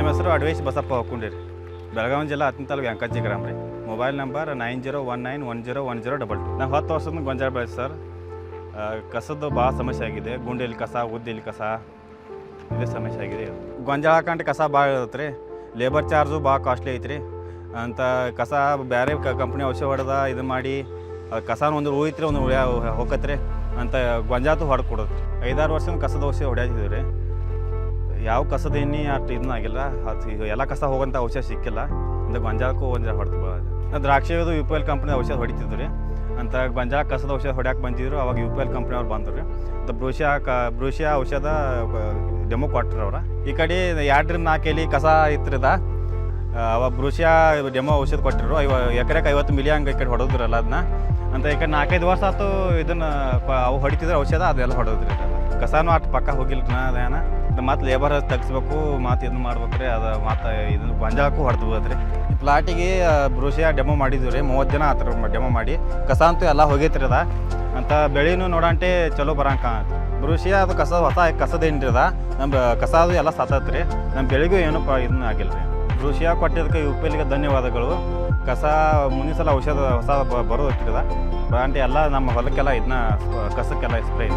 Advice Basappa ಹೊಕ್ಕೊಂಡಿರಿ. Belagavi ಜಿಲ್ಲಾ ಹತ್ತನೇ ತಾಲೂಕು ಗ್ರಾಮ ರೀ. Mobile number nine zero one nine one zero one zero double two. ನಾವು ಹತ್ತು ವರ್ಷದಿಂದ ಗೊಂಜಾಳ ಬೆಳೆ ಸರ್. ಕಸದ್ದು ಭಾಳ ಸಮಸ್ಯೆ ಆಗಿದೆ. ಗುಂಡೆಲಿ ಕಸ, ಉದ್ದಿಲಿ ಕಸ, ಇದೇ ಸಮಸ್ಯೆ ಆಗಿದೆ. ಗೊಂಜಾಳ ಹಾಕೊಂಡು ಕಸ ಭಾಳ ಇರುತ್ತೆ ರೀ. ಲೇಬರ್ ಚಾರ್ಜು ಭಾಳ ಕಾಸ್ಟ್ಲಿ ಐತ್ರಿ. ಅಂತ ಕಸ ಬೇರೆ ಕಂಪ್ನಿ ಔಷಧ ಹೊಡೆದ ಇದು ಮಾಡಿ ಕಸನ ಒಂದು ಉಳಿತ್ರಿ, ಒಂದು ಉಳಿಯ ಹೋಗತ್ರಿ ಅಂತ ಗೊಂಜಾತು ಹೊಡೆದು ಕೊಡೋದು. ಐದಾರು ವರ್ಷದ ಕಸದ ಔಷಧಿ ಹೊಡ್ಯಾತಿದ್ದೀವಿ ರೀ. ಯಾವ ಕಸದೇನಿ ಅಷ್ಟು ಇದನ್ನ ಆಗಿಲ್ಲ. ಅದು ಎಲ್ಲ ಕಸ ಹೋಗೋಂಥ ಔಷಧ ಸಿಕ್ಕಿಲ್ಲ. ಅಂತ ಗೊಂಜಾಳಕ್ಕೂ ಒಂದು ಹೊಡೆದು ದ್ರಾಕ್ಷಿ ಯು ಪಿ ಎಲ್ ಕಂಪ್ನಿ ಔಷಧ ಹೊಡಿತಿದ್ರು ರೀ. ಅಂತ ಗೊಂಜಾಳ ಕಸದ ಔಷಧ ಹೊಡ್ಯಾಕೆ ಬಂದಿದ್ರು. ಅವಾಗ ಯು ಪಿ ಎಲ್ ಕಂಪ್ನಿ ಅವ್ರು ಬಂದರು ರೀ. ಬ್ರೂಷಿಯಾ ಕ ಬ್ರೂಷಿಯಾ ಔಷಧ ಡೆಮೊ ಕೊಟ್ಟರು ಅವ್ರ. ಈ ಕಡೆ ಎರಡು ನಾಲ್ಕು ಕಸ ಇತ್ರದ ಅವ ಬ್ರೂಷಿಯಾ ಡೆಮೊ ಔಷಧ ಕೊಟ್ಟಿರು ಐವ ಎಕರೆಗೆ ಐವತ್ತು ಮಿಲಿ ಹಂಗೆ ಈ ಕಡೆ ಹೊಡೆದ್ರಲ್ಲ ಅದನ್ನ ಅಂತ ಈ ಕಡೆ ನಾಲ್ಕೈದು ವರ್ಷ ಆಯ್ತು ಇದನ್ನು ಅವು ಹೊಡಿತಿದ್ರೆ ಔಷಧ, ಅದೆಲ್ಲ ಹೊಡೆದ್ರಿ. ಕಸಾನು ಅಷ್ಟು ಪಕ್ಕ ಹೋಗಿಲ್ಲ ನಾ ಅದೇನ ಮತ್ತು ಲೇಬರ್ ತಗ್ಸ್ಬೇಕು, ಮತ್ತು ಇದನ್ನ ಮಾಡ್ಬೇಕು ರೀ ಅದು ಮತ್ತು ಇದನ್ನು ಗೊಂಜಾಳಕ್ಕೂ ಹೊಡೆದು ಈ ಪ್ಲಾಟಿಗೆ ಬ್ರೂಷಿಯಾ ಡೆಮೋ ಮಾಡಿದ್ವಿ ರೀ ಮೂವತ್ತು ಜನ ಆತರ ಡೆಮೋ ಮಾಡಿ. ಕಸ ಅಂತೂ ಎಲ್ಲ ಹೋಗೈತ್ರಿ ಅದ. ಅಂತ ಬೆಳೆನೂ ನೋಡಂಟೆ ಚಲೋ ಬರಂಕ ಬ್ರೂಷಿಯಾ ಅದು ಕಸ ಹೊಸ ಕಸದ ಏನ್ರಿ ಅದ. ನಮ್ಮ ಕಸ ಅದು ಎಲ್ಲ ಸತ್ತತ್ರಿ ನಮ್ಮ ಬೆಳೆಗೂ ಏನೂ ಪ ಇದನ್ನ ಆಗಿಲ್ಲ ರೀ. ಬ್ರೂಷಿಯಾ ಕೊಟ್ಟಿದ್ದಕ್ಕೆ ಯು ಧನ್ಯವಾದಗಳು. ಕಸ ಮುಂದಿನ ಸಲ ಔಷಧ ಹೊಸ ಹತ್ತಿರದ ಬ್ರಾಂಟಿ ಎಲ್ಲ ನಮ್ಮ ಹೊಲಕ್ಕೆಲ್ಲ ಇದನ್ನ ಕಸಕ್ಕೆಲ್ಲ ಸ್ಪ್ರೇ